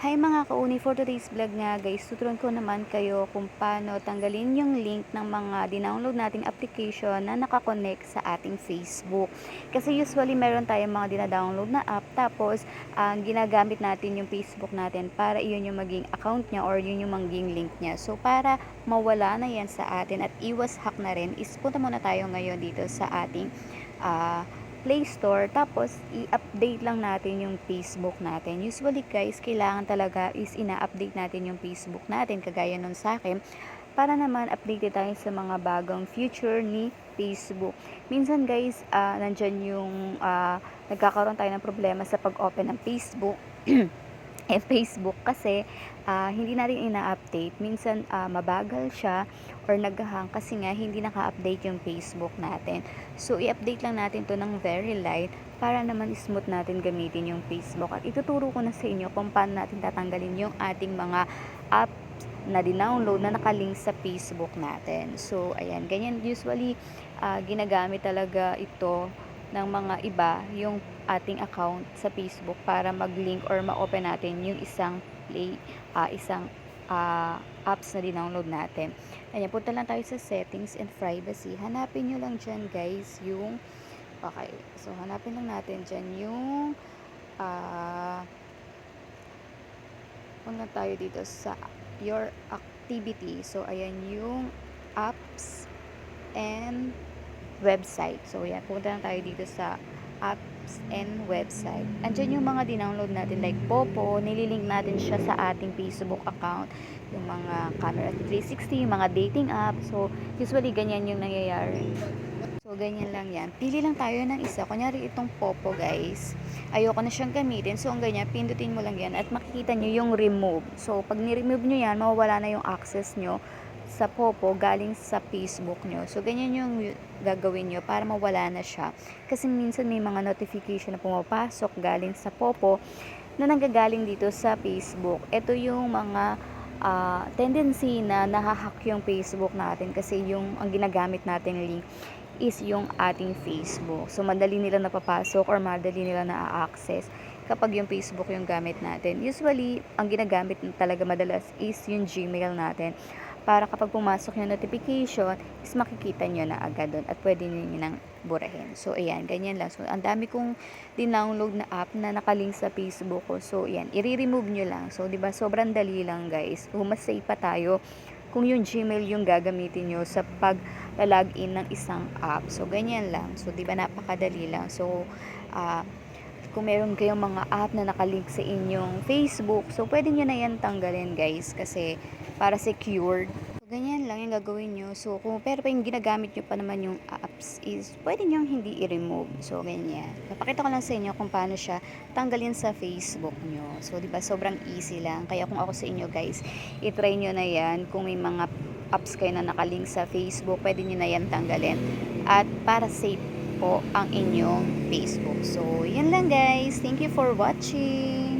Hi mga kauni, for today's vlog nga guys, tuturuan ko naman kayo kung paano tanggalin yung link ng mga dinownload nating application na nakakonect sa ating Facebook. Kasi usually meron tayong mga dinadownload na app, tapos ang ginagamit natin yung Facebook natin para iyon yung maging account niya or yun yung maging link niya. So para mawala na yan sa atin at iwas hack na rin, is punta muna tayo ngayon dito sa ating ah Play Store. Tapos, i-update lang natin yung Facebook natin. Usually guys, kailangan talaga is ina-update natin yung Facebook natin, kagaya nun sa akin, para naman updated tayo sa mga bagong future ni Facebook. Minsan guys, ah, nandyan yung ah, nagkakaroon tayo ng problema sa pag-open ng Facebook. eh, Facebook kasi ah, hindi natin ina-update. Minsan ah, mabagal siya or naghahang kasi nga hindi naka-update yung Facebook natin. So, i-update lang natin to ng very light para naman smooth natin gamitin yung Facebook. At ituturo ko na sa inyo kung paano natin tatanggalin yung ating mga apps na dinownload na nakalink sa Facebook natin. So, ayan, ganyan usually ah, ginagamit talaga ito ng mga iba yung ating account sa Facebook para mag-link or ma-open natin yung isang play, ah, isang ah, apps na dinownload natin. Ayan, punta lang tayo sa settings and privacy. Hanapin nyo lang dyan guys yung, okay, so hanapin lang natin dyan yung, ah, punta tayo dito sa your activity. So, ayan yung apps and website. So, yan. Punta lang tayo dito sa apps and website. Andyan yung mga dinownload natin like Popo. Nililink natin siya sa ating Facebook account. Yung mga camera 360, yung mga dating app. So, usually ganyan yung nangyayari. So, ganyan lang yan. Pili lang tayo ng isa. Kunyari itong Popo, guys. Ayoko na siyang gamitin. So, ang ganyan, pindutin mo lang yan at makikita nyo yung remove. So, pag ni-remove nyo yan, mawawala na yung access nyo sa Popo galing sa Facebook nyo. So, ganyan yung gagawin nyo para mawala na siya. Kasi minsan may mga notification na pumapasok galing sa Popo na nanggagaling dito sa Facebook. Ito yung mga ah, tendency na nahahack yung Facebook natin kasi yung ang ginagamit natin link is yung ating Facebook. So, madali nila napapasok or madali nila na-access kapag yung Facebook yung gamit natin. Usually, ang ginagamit talaga madalas is yung Gmail natin para kapag pumasok yung notification, is makikita nyo na agad doon at pwede nyo nang burahin. So, ayan, ganyan lang. So, ang dami kong dinownload na app na nakalink sa Facebook ko. So, ayan, i-remove nyo lang. So, di ba sobrang dali lang, guys. Mas safe pa tayo kung yung Gmail yung gagamitin nyo sa pag-login ng isang app. So, ganyan lang. So, di ba napakadali lang. So, ah, kung meron kayong mga app na nakalink sa inyong Facebook, so pwede nyo na yan tanggalin guys kasi para secured. So, ganyan lang yung gagawin nyo. So, kung pero pa yung ginagamit nyo pa naman yung apps is pwede nyo hindi i-remove. So, ganyan. Papakita ko lang sa inyo kung paano siya tanggalin sa Facebook nyo. So, di ba sobrang easy lang. Kaya kung ako sa inyo guys, itry nyo na yan. Kung may mga apps kayo na nakalink sa Facebook, pwede nyo na yan tanggalin. At para safe po ang inyong Facebook. So, yan lang guys. Thank you for watching.